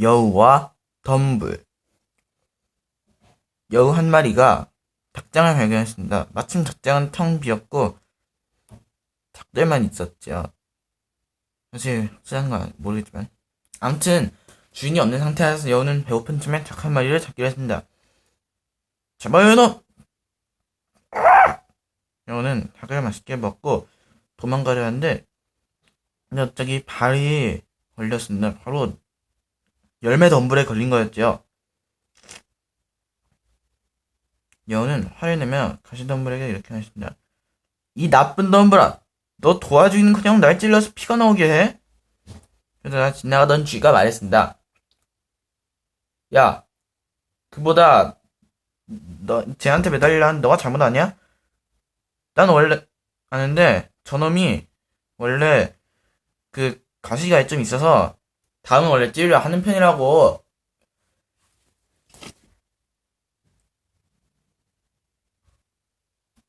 여우와 덤불. 여우 한 마리가 닭장을 발견했습니다. 마침 닭장은 텅 비었고 닭들만 있었죠. 사실 확실한가 모르겠지만 아무튼 주인이 없는 상태에서 여우는 배고픈 틈에 닭 한 마리를 잡기로 했습니다. 잡아요 너! 여우는 닭을 맛있게 먹고 도망가려 하는데 갑자기 발이 걸렸습니다. 바로 열매 덤불에 걸린 거였죠. 여우는 화를 내며 가시덤불에게 이렇게 하십니다. 이 나쁜 덤불아! 너 도와주기는 그냥 날 찔러서 피가 나오게 해? 그러자 지나가던 쥐가 말했습니다. 야, 그보다 너 쟤한테 매달리려는 너가 잘못 아니야? 난 원래 아는데 저놈이 원래 그 가시가 좀 있어서 다음은 원래 찌르려 하는 편이라고